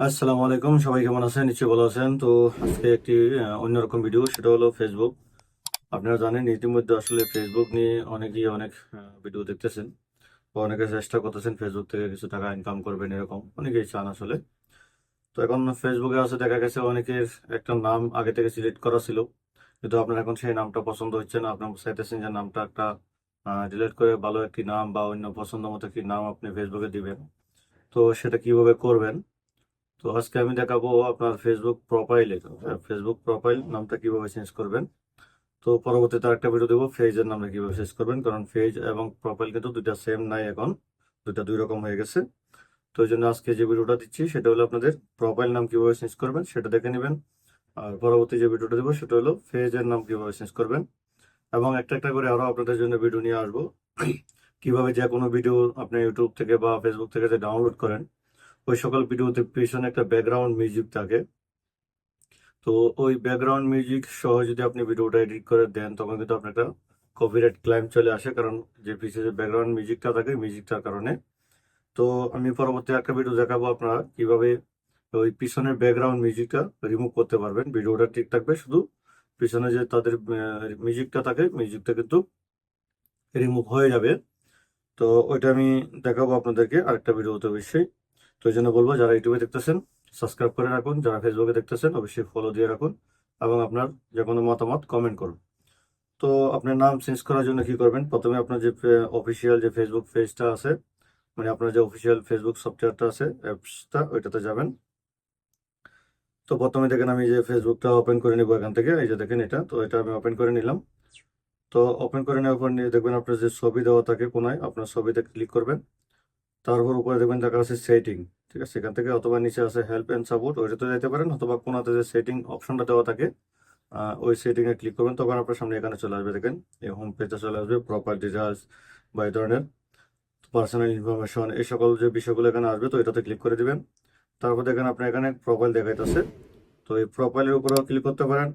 আসসালামু আলাইকুম, সবাই কেমন আছেন? নিশ্চয়ই ভালো আছেন। তো আজকে একটি অন্যরকম ভিডিও সেটা হলো ফেসবুক আপনারা জানেন, ইতিমধ্যে আসলে ফেসবুক নিয়ে অনেকেই অনেক ভিডিও দেখতেছেন বা অনেকে চেষ্টা করতেছেন ফেসবুক থেকে কিছু টাকা ইনকাম করবেন এরকম। অনেকেই চান আসলে। তো এখন ফেসবুকে আছে দেখা গেছে অনেকের একটা নাম আগে থেকে সিলেক্ট করা ছিল। কিন্তু আপনার এখন সেই নামটা পছন্দ হচ্ছে না। আপনার চাইতেছেন যে নামটা একটা ডিলিট করে ভালো একটি নাম বা অন্য পছন্দ মতো একটি নাম আপনি ফেসবুকে দিবেন। তো সেটা কীভাবে করবেন? তো আজকে আমি দেখাবো আপনার ফেসবুক প্রোফাইলে ফেসবুক প্রোফাইল নামটা কীভাবে চেঞ্জ করবেন? তো পরবর্তীতে আরেকটা ভিডিও দেবো ফেজের নামটা কীভাবে চেঞ্জ করবেন? কারণ ফেজ এবং প্রোফাইল কিন্তু দুইটা সেম নাই এখন, দুইটা দুই রকম হয়ে গেছে। তো এই জন্য আজকে যে ভিডিওটা দিচ্ছি, সেটা হলো আপনাদের প্রোফাইল নাম কীভাবে চেঞ্জ করবেন, সেটা দেখে নেবেন। আর পরবর্তী যে ভিডিওটা দেবো, সেটা হলো ফেজের নাম কীভাবে চেঞ্জ করবেন। এবং একটা একটা করে আরও আপনাদের জন্য ভিডিও নিয়ে আসব। কীভাবে যে কোনো ভিডিও আপনি ইউটিউব থেকে বা ফেসবুক থেকে যে ডাউনলোড করেন ওই সকল ভিডিওতে পিছনে একটা ব্যাকগ্রাউন্ড মিউজিক থাকে। তো ওই ব্যাকগ্রাউন্ড মিউজিক সহ যদি আপনি ভিডিওটা এডিট করে দেন, তখন কিন্তু আপনার একটা কপিরাইট ক্লাইম চলে আসে, কারণ যে পিছনে যে ব্যাকগ্রাউন্ড মিউজিকটা থাকে মিউজিকটার কারণে। তো আমি পরবর্তী একটা ভিডিও দেখাবো আপনারা কীভাবে ওই পিছনের ব্যাকগ্রাউন্ড মিউজিকটা রিমুভ করতে পারবেন। ভিডিওটা ঠিক থাকবে, শুধু পিছনে যে তাদের মিউজিকটা থাকে মিউজিকটা কিন্তু রিমুভ হয়ে যাবে। তো ওইটা আমি দেখাবো আপনাদেরকে আরেকটা ভিডিওতে অবশ্যই। তো জন্য বলব, যারা ইউটিউবে দেখতেছেন সাবস্ক্রাইব করে রাখুন। যারা ফেসবুকে দেখতেছেন, অবশ্যই ফলো দিয়ে রাখুন এবং আপনার যে কোনো মতামত কমেন্ট করুন। তো আপনার নাম চেঞ্জ করার জন্য কি করবেন? প্রথমে আপনার যে অফিসিয়াল যে ফেসবুক পেজটা আছে মানে আপনার যে অফিসিয়াল ফেসবুক সফটওয়্যারটা আছে অ্যাপসটা ওইটাতে যাবেন। তো প্রথমে দেখেন আমি যে ফেসবুকটা ওপেন করে নিব এখান থেকে, এই যে দেখেন এটা, তো এটা আমি ওপেন করে নিলাম। তো ওপেন করে নেওয়ার পর নিয়ে দেখবেন আপনার যে ছবি দেওয়া থাকে কোনায়, আপনার ছবিতে ক্লিক করবেন। তারপর উপরে দেখবেন দেখা আছে সেটিং ঠিক আছে? সেখান থেকে অথবা নিচে আছে হেল্প এন্ড সাপোর্ট ওইটাতে যেতে পারেন, অথবা কোনাতে যে সেটিং অপশনটা দেওয়া থাকে ওই সেটিংয়ে ক্লিক করবেন, তখন আপনার সামনে এখানে চলে আসবে, দেখেন। এই হোম পেজে চলে আসবে প্রপার ডিটেলস বা এই ধরনের পার্সোনাল ইনফরমেশন এই সকল যে বিষয়গুলো এখানে আসবে, তো এটাতে ক্লিক করে দিবেন। তারপর দেখেন আপনার এখানে প্রোফাইল দেখাইতেছে। তো এই প্রোফাইলের উপরেও ক্লিক করতে পারেন,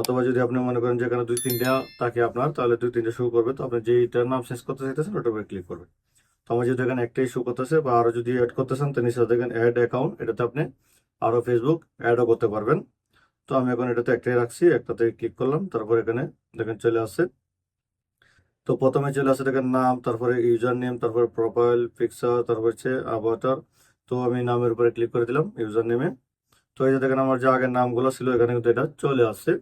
অথবা যদি আপনি মনে করেন যে এখানে দুই তিনটা থাকে আপনার, তাহলে দুই তিনটা শুরু করবে। তো আপনি যেইটার নাম চেঞ্জ করতে চাইতেছেন, ওটার উপরে ক্লিক করবেন। আমার যদি এখানে একটাই শো করতেছে বা আরও যদি অ্যাড করতেছেন, তো নিচে দেখেন অ্যাড অ্যাকাউন্ট এটাতে আপনি আরও ফেসবুক অ্যাডও করতে পারবেন। তো আমি এখন এটাতে একটাই রাখছি, একটাতে ক্লিক করলাম, তারপর এখানে দেখেন চলে আসছে। তো প্রথমে চলে আসে দেখেন নাম, তারপরে ইউজার নেম তারপরে প্রোফাইল পিকচার তারপর হচ্ছে আভাটার তো আমি নামের উপরে ক্লিক করে দিলাম ইউজার নেমে তো এই যে দেখেন আমার যে আগের নামগুলো ছিল, এখানে কিন্তু এটা চলে আসছে।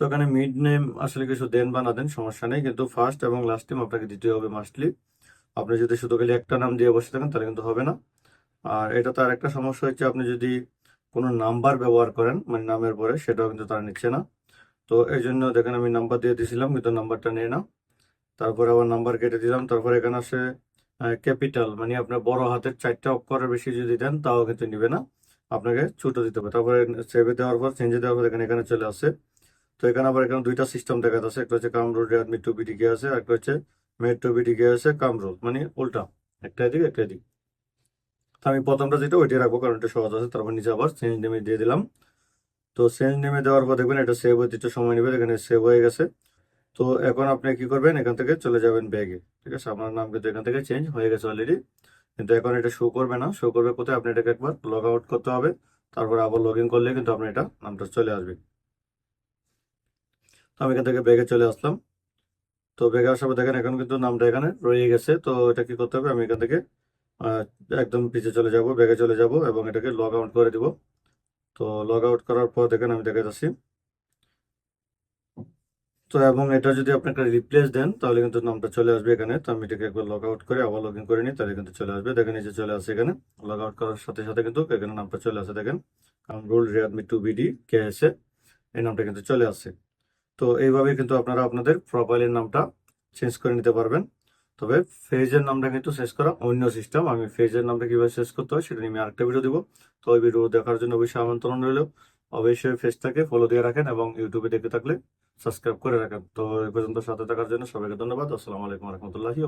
তো এখানে মিড নেম আসলে কিছু দেন বা না দেন সমস্যা নেই, কিন্তু ফার্স্ট এবং লাস্ট নেম আপনাকে দিতে হবে মাস্টলি আপনি যদি শুধু খালি একটা নাম দিয়ে বসে থাকেন, তাহলে কিন্তু হবে না। আর এটা তার একটা সমস্যা হচ্ছে, আপনি যদি কোনো নাম্বার ব্যবহার করেন মানে নামের পরে, সেটাও কিন্তু তারা নিচ্ছে না। তো এই জন্য দেখেন আমি নাম্বার দিয়ে দিয়েছিলাম কিন্তু নাম্বারটা নেই না। তারপরে আবার নাম্বার কেটে দিলাম, তারপরে এখানে আসে ক্যাপিটাল মানে আপনার বড় হাতের চারটা অক্ষরের বেশি যদি দেন, তাও কিন্তু নিবে না। আপনাকে ছোট দিতে হবে। তারপরে সেভে দেওয়ার পর চেঞ্জে দেওয়ার পর এখানে এখানে চলে আসে। তো এখানে আবার এখানে দুইটা সিস্টেম দেখা যাচ্ছে একটা হচ্ছে কামরুল রেডমি টু বিডিকে আছে একটা হচ্ছে মেড টু বিডিকে আছে, কামরুল মানে উল্টা। একটা এদিক একটা এদিক। তো আমি প্রথমটা যেটা ওইটাই রাখব, কারণ এটা সহজ আছে, তারপর নিচে আবার চেঞ্জ নেমে দিয়ে দিলাম। তো চেঞ্জ নেমে দেওয়ার পর দেখবেন এটা সেভ হতে সময় নেবে, এখানে সেভ হয়ে গেছে। তো এখন আপনি কি করবেন, এখান থেকে চলে যাবেন ব্যাগে, ঠিক আছে? আপনার নাম কিন্তু এখান থেকে চেঞ্জ হয়ে গেছে অলরেডি কিন্তু এখন এটা শো করবে না। শো করবে কোথায়? আপনি এটাকে একবার লগ আউট করতে হবে। তারপর আবার লগ ইন করলে কিন্তু আপনি এটা নামটা চলে আসবে। আমি এখান থেকে ব্যাগে চলে আসলাম। তো ব্যাগে আসার পর দেখেন এখন কিন্তু নামটা এখানে রয়ে গেছে। তো এটা কি করতে হবে? আমি এখান থেকে একদম পিছে চলে যাব ব্যাগে চলে যাব এবং এটাকে লগ আউট করে দিব। তো লগ আউট করার পর দেখেন আমি দেখে যাচ্ছি। তো এবং এটা যদি আপনি একটা রিপ্লেস দেন, তাহলে কিন্তু নামটা চলে আসবে এখানে। তো আমি এটাকে একবার লগ আউট করে আবার লগ ইন করে নিই, তাহলে কিন্তু চলে আসবে। দেখেন এই যে চলে আসছে এখানে। লগ আউট করার সাথে সাথে কিন্তু এখানে নামটা চলে আসে। দেখেন কামরুল রিয়াদমি টু বিডি কে এসে এই নামটা কিন্তু চলে আসছে। তো এইভাবে কিন্তু আপনারা আপনাদের প্রোফাইলের নামটা চেঞ্জ করে নিতে পারবেন। তবে ফেজের নামটা কিন্তু শেষ করা অন্য সিস্টেম আমি ফেজের নামটা কীভাবে শেষ করতে হয় সেটা নিয়ে আমি আরেকটা ভিডিও দিব। তো ওই ভিডিও দেখার জন্য অবশ্যই আমন্ত্রণ রইল। অবশ্যই ফেজটাকে ফলো দিয়ে রাখেন এবং ইউটিউবে দেখে থাকলে সাবস্ক্রাইব করে রাখেন। তো এই পর্যন্ত সাথে থাকার জন্য সবাইকে ধন্যবাদ। আসসালামু আলাইকুম রহমতুল্লাহি